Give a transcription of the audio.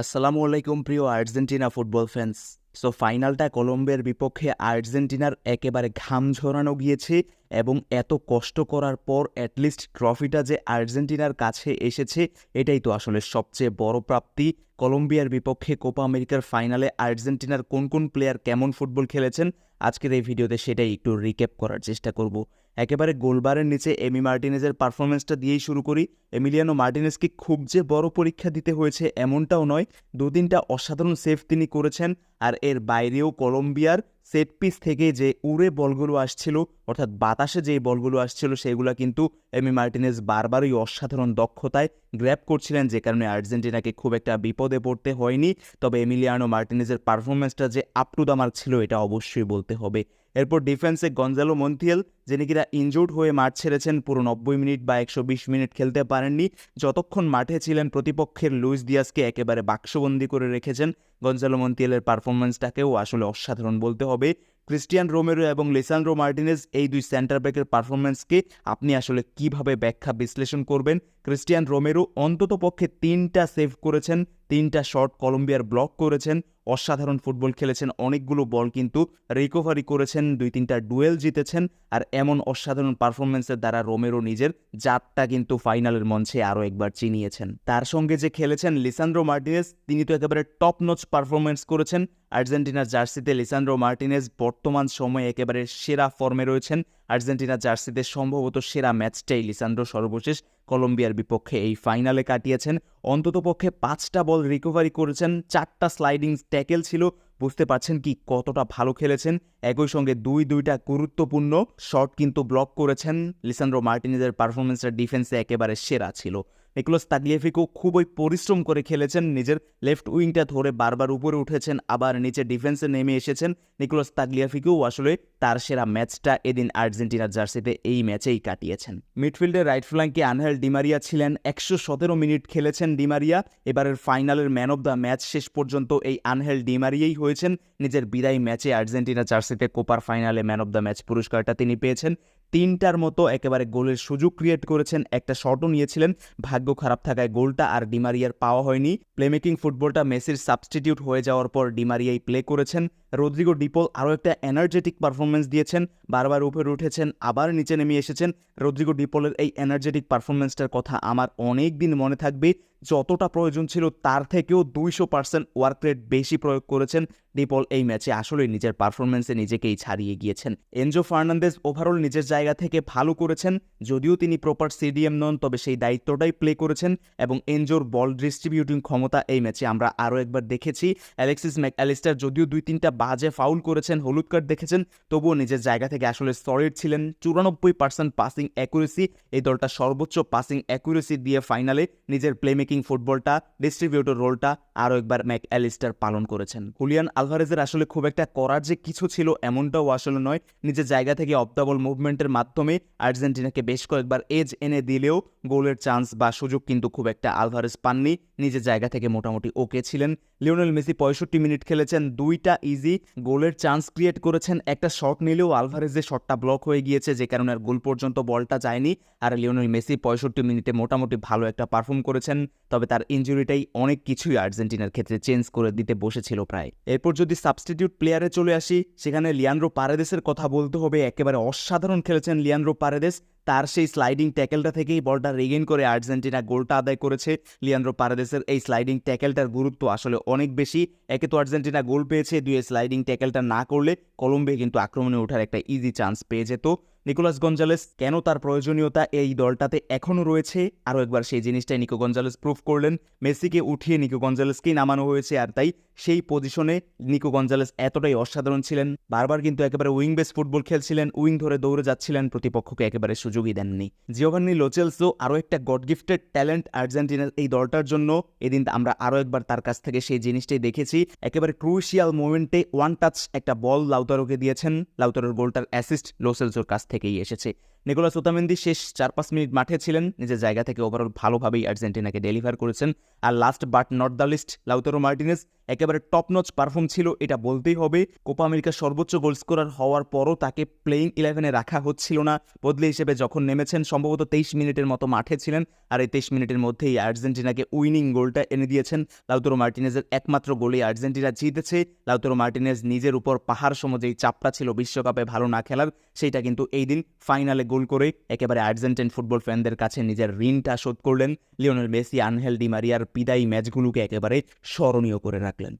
আসসালামু আলাইকুম প্রিয় আর্জেন্টিনা ফুটবল ফ্যান্স। সো ফাইনালটা কলম্বিয়ার বিপক্ষে আর্জেন্টিনার একেবারে ঘাম ঝরানো গিয়েছে এবং এত কষ্ট করার পর অ্যাটলিস্ট ট্রফিটা যে আর্জেন্টিনার কাছে এসেছে, এটাই তো আসলে সবচেয়ে বড় প্রাপ্তি। কলম্বিয়ার বিপক্ষে কোপা আমেরিকার ফাইনালে আর্জেন্টিনার কোন কোন প্লেয়ার কেমন ফুটবল খেলেছেন আজকের এই ভিডিওতে সেটাই একটু রিক্যাপ করার চেষ্টা করব। একেবারে গোলবারের নিচে এমি মার্টিনেজের পারফরমেন্সটা দিয়েই শুরু করি। এমিলিয়ানো মার্টিনেজকে খুব যে বড় পরীক্ষা দিতে হয়েছে এমনটাও নয় দু তিনটা অসাধারণ সেভ তিনি করেছেন আর এর বাইরেও কলম্বিয়ার সেট পিস থেকে যে উড়ে বলগুলো আসছিল, অর্থাৎ বাতাসে যে বলগুলো আসছিল, সেগুলো কিন্তু এমি মার্টিনেজ বারবারই অসাধারণ দক্ষতায় গ্র্যাপ করছিলেন, যে কারণে আর্জেন্টিনাকে খুব একটা বিপদে পড়তে হয়নি। তবে এমিলিয়ানো মার্টিনেজের পারফরমেন্সটা যে আপ টু দ্য মার্ক ছিল, এটা অবশ্যই বলতে হবে। এরপর ডিফেন্সে গঞ্জালো মন্থিয়েল, যিনি কিনা ইনজুর্ড হয়ে মাঠ ছেড়েছেন, পুরো নব্বই মিনিট বা একশো বিশ মিনিট খেলতে পারেননি। যতক্ষণ মাঠে ছিলেন প্রতিপক্ষের লুইস দিয়াসকে একেবারে বাক্সবন্দি করে রেখেছেন। গঞ্জালো মন্তিয়ালের পারফরমেন্সটাকেও আসলে অসাধারণ বলতে হবে। ক্রিস্টিয়ান রোমেরো এবং লিসান্ড্রো মার্টিনেজ, এই দুই সেন্টার ব্যাকের পারফরমেন্সকে আপনি আসলে কীভাবে ব্যাখ্যা বিশ্লেষণ করবেন? ক্রিস্টিয়ান রোমেরো অন্তত পক্ষে তিনটা সেভ করেছেন। তিনটা শট কলম্বিয়ার ব্লক করেছেন, অসাধারণ ফুটবল খেলেছেন, অনেকগুলো বল কিন্তু রিকভারি করেছেন, দুই তিনটা ডুয়েল জিতেছেন, আর এমন অসাধারণ পারফরমেন্সের দ্বারা রোমেরো নিজের জাতটা কিন্তু ফাইনালের মঞ্চে আরও একবার চিনিয়েছেন। তার সঙ্গে যে খেলেছেন লিসান্ড্রো মার্টিনেস তিনি তো একেবারে টপ নচ পারফরমেন্স করেছেন। আর্জেন্টিনার জার্সিতে লিসান্ড্রো মার্টিনেস বর্তমান সময়ে একেবারে সেরা ফর্মে রয়েছেন। আর্জেন্টিনার জার্সিতে সম্ভবত সেরা ম্যাচটাই লিসান্ড্রো সর্বশেষ কলম্বিয়ার বিপক্ষে এই ফাইনালে কাটিয়েছেন। অন্ততপক্ষে পাঁচটা বল রিকভারি করেছেন, চারটা স্লাইডিং ট্যাকেল ছিল। বুঝতে পারছেন কি কতটা ভালো খেলেছেন। একই সঙ্গে দুই দুইটা গুরুত্বপূর্ণ শট কিন্তু ব্লক করেছেন। লিসান্ড্রো মার্টিনেজের পারফরমেন্সটা ডিফেন্সে একেবারে সেরা ছিল। নিকোলাস তাগলিয়াফিকো খুবই পরিশ্রম করে খেলেছেন। নিজের লেফট উইংটা ধরে বারবার উপরে উঠেছেন, আবার নিচে ডিফেন্সে নেমে এসেছেন। নিকোলাস তাগলিয়াফিকোও আসলে তার সেরা ম্যাচটা এদিন আর্জেন্টিনার জার্সিতে এই ম্যাচেই কাটিয়েছেন। মিডফিল্ডে রাইট ফ্ল্যাঙ্কে আনহেল ডিমারিয়া ছিলেন। একশো সতেরো মিনিট খেলেছেন ডিমারিয়া। এবারের ফাইনালের ম্যান অব দ্য ম্যাচ শেষ পর্যন্ত এই আনহেল ডিমারিয়াই হয়েছেন। নিজের বিদায়ী ম্যাচে আর্জেন্টিনা জার্সিতে কোপার ফাইনালে ম্যান অব দ্য ম্যাচ পুরস্কারটা তিনি পেয়েছেন। তিনটার মতো একেবারে গোলের সুযোগ ক্রিয়েট করেছেন। একটা শটও নিয়েছিলেন। ভাগ্য খারাপ থাকায় গোলটা আর ডিমারিয়ার পাওয়া হয়নি। প্লেমেকিং ফুটবলটা মেসির সাবস্টিটিউট হয়ে যাওয়ার পর ডিমারিয়াই প্লে করেছেন। রদ্রিগো ডিপোল আরও একটা এনার্জেটিক পারফরমেন্স দিয়েছেন, বারবার উপরে উঠেছেন, আবার নিচে নেমে এসেছেন। রদ্রিগো ডিপোলের এই এনার্জেটিক পারফরমেন্সটার কথা আমার অনেক দিন মনে থাকবে। যতটা প্রয়োজন ছিল তার থেকেও দুইশো পার্সেন্ট ওয়ার্ক রেট বেশি প্রয়োগ করেছেন ডিপল এই ম্যাচে। আসলেই নিজের পারফরমেন্সে নিজেকেই ছাড়িয়ে গিয়েছেন। এনজো ফার্নান্দেজ ওভারঅল নিজের জায়গা থেকে ভালো করেছেন, যদিও তিনি প্রপার সিডিএম নন, তবে সেই দায়িত্বটাই প্লে করেছেন এবং এনজোর বল ডিস্ট্রিবিউটিং ক্ষমতা এই ম্যাচে আমরা আরও একবার দেখেছি। অ্যালেক্সিস ম্যাক অ্যালিস্টার যদিও দুই তিনটা বাজে ফাউল করেছেন, হলুদ কার্ড দেখেছেন, তবুও নিজের জায়গা থেকে আসলে সলিড ছিলেন। চুরানব্বই পার্সেন্ট পাসিং অ্যাকুরেসি এই দলটা সর্বোচ্চ পাসিং অ্যাকুরেসি দিয়ে ফাইনালে নিজের প্লেমেকিং ফুটবলটা ডিস্ট্রিবিউটর রোলটা আরও একবার ম্যাক অ্যালিস্টার পালন করেছেন। হুলিয়ান আলভারেজের আসলে খুব একটা করার যে কিছু ছিল এমনটাও আসলে নয়। নিজের জায়গা থেকে অবদাবল মুভমেন্টের মাধ্যমে আর্জেন্টিনাকে বেশ কয়েকবার এজ এনে দিলেও গোলের চান্স বা সুযোগ কিন্তু খুব একটা আলভারেজ পাননি। নিজের জায়গা থেকে মোটামুটি ওকে ছিলেন। লিওনেল মেসি পঁয়ষট্টি মিনিট খেলেছেন, দুইটা ইজি গোলের চান্স ক্রিয়েট করেছেন। একটা শট নিলেও আলভারেজের শটটা ব্লক হয়ে গিয়েছে, যে কারণে আর গোল পর্যন্ত বলটা যায়নি। আর লিওনেল মেসি পঁয়ষট্টি মিনিটে মোটামুটি ভালো একটা পারফর্ম করেছেন, তবে তার ইঞ্জুরিটাই অনেক কিছুই আর্জেন্টিনার ক্ষেত্রে চেঞ্জ করে দিতে বসেছিল প্রায়। এরপর যদি সাবস্টিটিউট প্লেয়ারে চলে আসি, সেখানে লিয়ান্ড্রো পারেদেসের কথা বলতে হবে। একেবারে অসাধারণ খেলেছেন লিয়ান্ড্রো পারেদেস। তার সেই স্লাইডিং ট্যাকেলটা থেকেই বলটা রেগেন করে আর্জেন্টিনা গোলটা আদায় করেছে। লিয়ান্ড্রো পারাদেসের এই স্লাইডিং ট্যাকেলটার গুরুত্ব আসলে অনেক বেশি। একে তো আর্জেন্টিনা গোল পেয়েছে, দুই স্লাইডিং ট্যাকেলটা না করলে কলম্বিয়া কিন্তু আক্রমণে ওঠার একটা ইজি চান্স পেয়ে যেত। নিকোলাস গঞ্জালেস, কেন তার প্রয়োজনীয়তা এই দলটাতে এখনও রয়েছে? আরও একবার সেই জিনিসটাই নিকো গঞ্জালেস প্রুফ করলেন। মেসিকে উঠিয়ে নিকো গঞ্জালেসকেই নামানো হয়েছে আর তাই সেই পজিশনে নিকো গঞ্জালেস এতটাই অসাধারণ ছিলেন, বারবার কিন্তু একেবারে উইং বেস ফুটবল খেলছিলেন উইং ধরে দৌড়ে যাচ্ছিলেন, প্রতিপক্ষকে একেবারে সুযোগই দেননি। জিওভান্নি লোচেলসো আরও একটা গড গিফটেড ট্যালেন্ট আর্জেন্টিনার এই দলটার জন্য, এদিন আমরা আরও একবার তার কাছ থেকে সেই জিনিসটাই দেখেছি, একেবারে ক্রুশিয়াল মোমেন্টে ওয়ান টাচ একটা বল লাউতারোকে দিয়েছেন, লাউতারোর গোলটার অ্যাসিস্ট লোসেলসোর কাছ থেকেই এসেছে। নিকোলাস ওতামেন্দি শেষ চার পাঁচ মিনিট মাঠে ছিলেন। নিজের জায়গা থেকে ওভারঅল ভালোভাবেই আর্জেন্টিনাকে ডেলিভার করেছেন। আর last but not the least Lautaro Martinez একেবারে টপ নচ পারফর্ম ছিল, এটা বলতেই হবে। কোপা আমেরিকার সর্বোচ্চ গোল স্কোরার হওয়ার পরও তাকে প্লেইং ইলেভেনে রাখা হচ্ছিল না। বদলি হিসেবে যখন নেমেছেন, সম্ভবত তেইশ মিনিটের মতো মাঠে ছিলেন। আর এই তেইশ মিনিটের মধ্যেই আর্জেন্টিনাকে উইনিং গোলটা এনে দিয়েছেন। লাউতারো মার্টিনেজের একমাত্র গোলেই আর্জেন্টিনা জিতেছে। লাউতারো মার্টিনেজ নিজের উপর পাহাড় সম যেই চাপটা ছিল বিশ্বকাপে ভালো না খেলার, সেইটা কিন্তু এই দিন ফাইনালে গোল করে একেবারে আর্জেন্টাইন ফুটবল ফ্যানদের কাছে নিজের ঋণটা শোধ করলেন লিওনেল মেসি আনহেল ডিমারিয়ার মারিয়ার বিদায়ী ম্যাচগুলোকে একেবারে স্মরণীয় করে রাখলেন।